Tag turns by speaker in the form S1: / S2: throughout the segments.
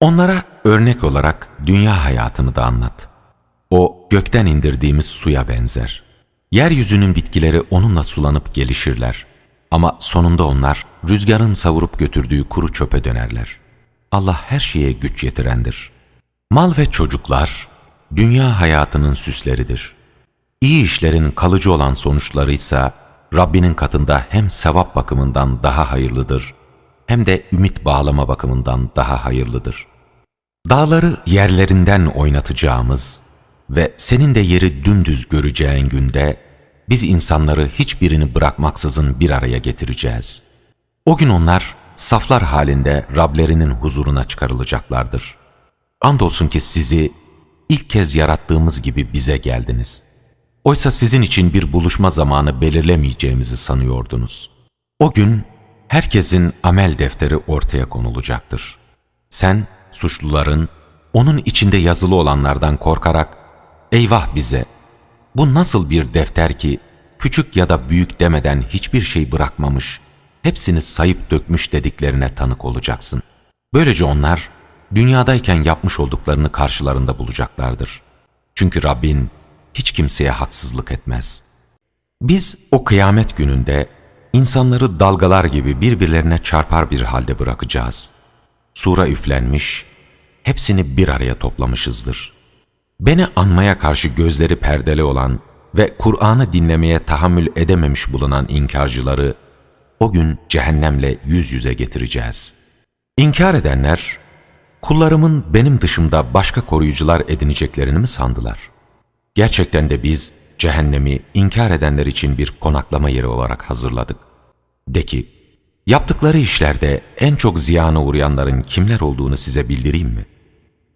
S1: Onlara örnek olarak dünya hayatını da anlat. O gökten indirdiğimiz suya benzer. Yeryüzünün bitkileri onunla sulanıp gelişirler. Ama sonunda onlar rüzgarın savurup götürdüğü kuru çöpe dönerler. Allah her şeye güç yetirendir. Mal ve çocuklar dünya hayatının süsleridir. İyi işlerin kalıcı olan sonuçları ise Rabbinin katında hem sevap bakımından daha hayırlıdır hem de ümit bağlama bakımından daha hayırlıdır. Dağları yerlerinden oynatacağımız ve senin de yeri dümdüz göreceğin günde biz insanları hiçbirini bırakmaksızın bir araya getireceğiz. O gün onlar saflar halinde Rablerinin huzuruna çıkarılacaklardır. Andolsun ki sizi ilk kez yarattığımız gibi bize geldiniz. Oysa sizin için bir buluşma zamanı belirlemeyeceğimizi sanıyordunuz. O gün herkesin amel defteri ortaya konulacaktır. Sen suçluların onun içinde yazılı olanlardan korkarak eyvah bize bu nasıl bir defter ki küçük ya da büyük demeden hiçbir şey bırakmamış, hepsini sayıp dökmüş dediklerine tanık olacaksın. Böylece onlar dünyadayken yapmış olduklarını karşılarında bulacaklardır. Çünkü Rabbin hiç kimseye haksızlık etmez. Biz o kıyamet gününde insanları dalgalar gibi birbirlerine çarpar bir halde bırakacağız. Sura üflenmiş, hepsini bir araya toplamışızdır. Beni anmaya karşı gözleri perdeli olan ve Kur'an'ı dinlemeye tahammül edememiş bulunan inkarcıları o gün cehennemle yüz yüze getireceğiz. İnkar edenler, kullarımın benim dışımda başka koruyucular edineceklerini mi sandılar? Gerçekten de biz cehennemi inkar edenler için bir konaklama yeri olarak hazırladık. De ki, yaptıkları işlerde en çok ziyana uğrayanların kimler olduğunu size bildireyim mi?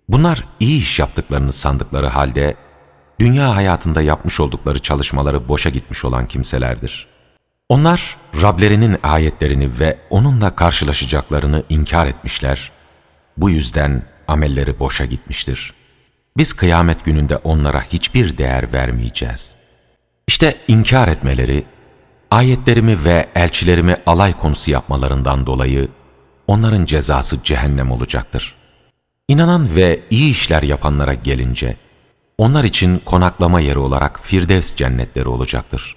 S1: Bunlar iyi iş yaptıklarını sandıkları halde, dünya hayatında yapmış oldukları çalışmaları boşa gitmiş olan kimselerdir. Onlar Rablerinin ayetlerini ve onunla karşılaşacaklarını inkar etmişler. Bu yüzden amelleri boşa gitmiştir. Biz kıyamet gününde onlara hiçbir değer vermeyeceğiz. İşte inkar etmeleri, ayetlerimi ve elçilerimi alay konusu yapmalarından dolayı onların cezası cehennem olacaktır. İnanan ve iyi işler yapanlara gelince, onlar için konaklama yeri olarak Firdevs cennetleri olacaktır.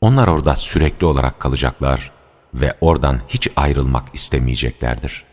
S1: Onlar orada sürekli olarak kalacaklar ve oradan hiç ayrılmak istemeyeceklerdir.